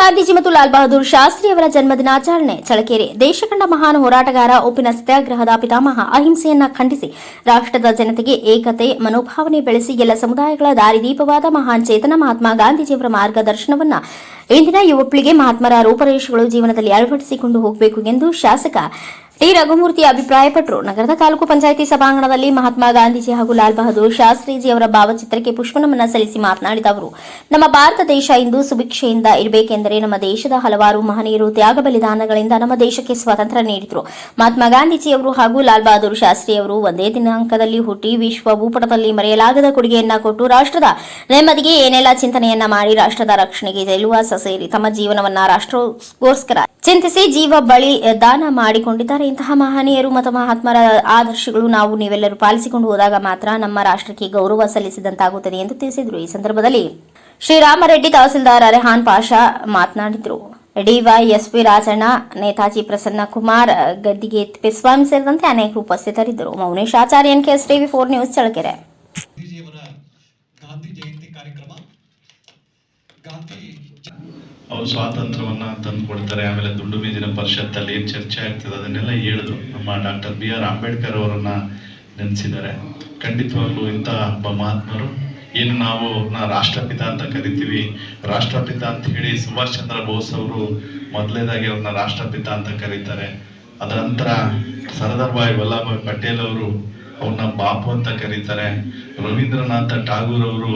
ಗಾಂಧೀಜಿ ಮತ್ತು ಲಾಲ್ ಬಹದ್ದೂರ್ ಶಾಸ್ತ್ರಿ ಅವರ ಜನ್ಮದಿನಾಚರಣೆ ಚಳಕೆರೆ. ದೇಶಕಂಡ ಮಹಾನ್ ಹೋರಾಟಗಾರ ಉಪ್ಪಿನ ಸತ್ಯಾಗ್ರಹದ ಪಿತಾಮಹ ಅಹಿಂಸೆಯನ್ನ ಖಂಡಿಸಿ ರಾಷ್ಟ್ರದ ಜನತೆಗೆ ಏಕತೆ, ಮನೋಭಾವನೆ ಬೆಳೆಸಿ ಎಲ್ಲ ಸಮುದಾಯಗಳ ದಾರಿದೀಪವಾದ ಮಹಾನ್ ಚೇತನ ಮಹಾತ್ಮ ಗಾಂಧೀಜಿಯವರ ಮಾರ್ಗದರ್ಶನವನ್ನ ಇಂದಿನ ಯುವ ಮಹಾತ್ಮರ ರೂಪರೇಷಗಳು ಜೀವನದಲ್ಲಿ ಅಳವಡಿಸಿಕೊಂಡು ಹೋಗಬೇಕು ಎಂದು ಶಾಸಕ ಟಿ ರಘುಮೂರ್ತಿ ಅಭಿಪ್ರಾಯಪಟ್ಟರು ನಗರದ ತಾಲೂಕು ಪಂಚಾಯಿತಿ ಸಭಾಂಗಣದಲ್ಲಿ ಮಹಾತ್ಮ ಗಾಂಧೀಜಿ ಹಾಗೂ ಲಾಲ್ ಬಹದ್ದೂರ್ ಶಾಸ್ತ್ರೀಜಿ ಅವರ ಭಾವಚಿತ್ರಕ್ಕೆ ಪುಷ್ಪನಮನ ಸಲ್ಲಿಸಿ ಮಾತನಾಡಿದ ಅವರು, ನಮ್ಮ ಭಾರತ ದೇಶ ಇಂದು ಸುಭಿಕ್ಷೆಯಿಂದ ಇರಬೇಕೆಂದರೆ ನಮ್ಮ ದೇಶದ ಹಲವಾರು ಮಹನೀಯರು ತ್ಯಾಗ ಬಲಿದಾನಗಳಿಂದ ನಮ್ಮ ದೇಶಕ್ಕೆ ಸ್ವಾತಂತ್ರ್ಯ ನೀಡಿದರು. ಮಹಾತ್ಮ ಗಾಂಧೀಜಿಯವರು ಹಾಗೂ ಲಾಲ್ ಬಹದ್ದೂರ್ ಶಾಸ್ತ್ರಿ ಅವರು ಒಂದೇ ದಿನಾಂಕದಲ್ಲಿ ಹುಟ್ಟಿ ವಿಶ್ವ ಭೂಪಟದಲ್ಲಿ ಮರೆಯಲಾಗದ ಕೊಡುಗೆಯನ್ನ ಕೊಟ್ಟು ರಾಷ್ಟ್ರದ ನೆಮ್ಮದಿಗೆ ಏನೆಲ್ಲ ಚಿಂತನೆಯನ್ನ ಮಾಡಿ ರಾಷ್ಟ್ರದ ರಕ್ಷಣೆಗೆ ಜೈಲುವಾಸ ಸೇರಿ ತಮ್ಮ ಜೀವನವನ್ನ ರಾಷ್ಟ್ರಗೋಸ್ಕರ ಚಿಂತಿಸಿ ಜೀವ ಬಳಿ ದಾನ ಮಾಡಿಕೊಂಡಿದ್ದಾರೆ ಇಂತಹ ಮಹನೀಯರು ಮತ್ತು ಮಹಾತ್ಮರ ಆದರ್ಶಗಳು ನಾವು ನೀವೆಲ್ಲರೂ ಪಾಲಿಸಿಕೊಂಡು ಹೋದಾಗ ಮಾತ್ರ ನಮ್ಮ ರಾಷ್ಟ್ರಕ್ಕೆ ಗೌರವ ಸಲ್ಲಿಸಿದಂತಾಗುತ್ತದೆ ಎಂದು ತಿಳಿಸಿದರು. ಈ ಸಂದರ್ಭದಲ್ಲಿ ಶ್ರೀರಾಮರೆಡ್ಡಿ ತಹಸೀಲ್ದಾರ್ ರೆಹಾನ್ ಪಾಷಾ ಮಾತನಾಡಿದರು. ಡಿವೈಎಸ್ಪಿ ರಾಜಣ್ಣ, ನೇತಾಜಿ ಪ್ರಸನ್ನ ಕುಮಾರ್, ಗದ್ದಿಗೆ ತಿಪ್ಪೇಸ್ವಾಮಿ ಸೇರಿದಂತೆ ಅನೇಕ ಉಪಸ್ಥಿತರಿದ್ದರು. Mounesh Acharya N KS TV four news Challakere Gandhi ಅವ್ರು ಸ್ವಾತಂತ್ರ್ಯವನ್ನ ತಂದು ಕೊಡ್ತಾರೆ ಆಮೇಲೆ ದುಂಡು ಮೇಜಿನ ಪರಿಷತ್ತಲ್ಲಿ ಏನ್ ಚರ್ಚೆ ಆಗ್ತದೆ ಅದನ್ನೆಲ್ಲ ಹೇಳಿದ್ರು. ನಮ್ಮ ಡಾಕ್ಟರ್ ಬಿ ಆರ್ ಅಂಬೇಡ್ಕರ್ ಅವರನ್ನ ನೆನೆಸಿದ್ದಾರೆ. ಖಂಡಿತವಾಗ್ಲೂ ಇಂಥ ಒಬ್ಬ ಮಹಾತ್ಮರು, ಏನು ನಾವು ನಾ ರಾಷ್ಟ್ರಪಿತ ಅಂತ ಕರಿತೀವಿ. ರಾಷ್ಟ್ರಪಿತ ಅಂತ ಹೇಳಿ ಸುಭಾಷ್ ಚಂದ್ರ ಬೋಸ್ ಅವರು ಮೊದಲನೇದಾಗಿ ಅವ್ರನ್ನ ರಾಷ್ಟ್ರಪಿತ ಅಂತ ಕರೀತಾರೆ. ಅದರ ನಂತರ ಸರ್ದಾರ್ ಭಾಯ್ ವಲ್ಲಭಾಯ್ ಪಟೇಲ್ ಅವರು ಅವ್ರನ್ನ ಬಾಪು ಅಂತ ಕರೀತಾರೆ, ರವೀಂದ್ರನಾಥ ಠಾಗೂರ್ ಅವರು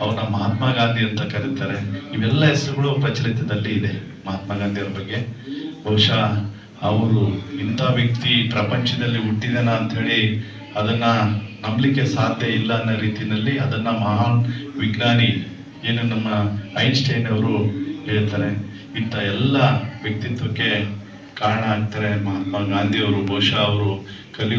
ಅವ್ರನ್ನ ಮಹಾತ್ಮ ಗಾಂಧಿ ಅಂತ ಕರೀತಾರೆ. ಇವೆಲ್ಲ ಹೆಸರುಗಳು ಪ್ರಚಲಿತದಲ್ಲಿ ಇದೆ ಮಹಾತ್ಮ ಗಾಂಧಿ ಅವ್ರ ಬಗ್ಗೆ. ಬಹುಶಃ ಅವರು ಇಂಥ ವ್ಯಕ್ತಿ ಪ್ರಪಂಚದಲ್ಲಿ ಹುಟ್ಟಿದನ ಅಂತ ಹೇಳಿ ಅದನ್ನ ನಂಬಲಿಕ್ಕೆ ಸಾಧ್ಯ ಇಲ್ಲ ಅನ್ನೋ ರೀತಿಯಲ್ಲಿ ಅದನ್ನ ಮಹಾನ್ ವಿಜ್ಞಾನಿ ಏನು ನಮ್ಮ ಐನ್ಸ್ಟೈನ್ ಅವರು ಹೇಳ್ತಾರೆ. ಇಂಥ ಎಲ್ಲ ವ್ಯಕ್ತಿತ್ವಕ್ಕೆ ಕಾರಣ ಆಗ್ತಾರೆ ಮಹಾತ್ಮ ಗಾಂಧಿ ಅವರು ಬಹುಶಃ ಅವರು ಕಲಿ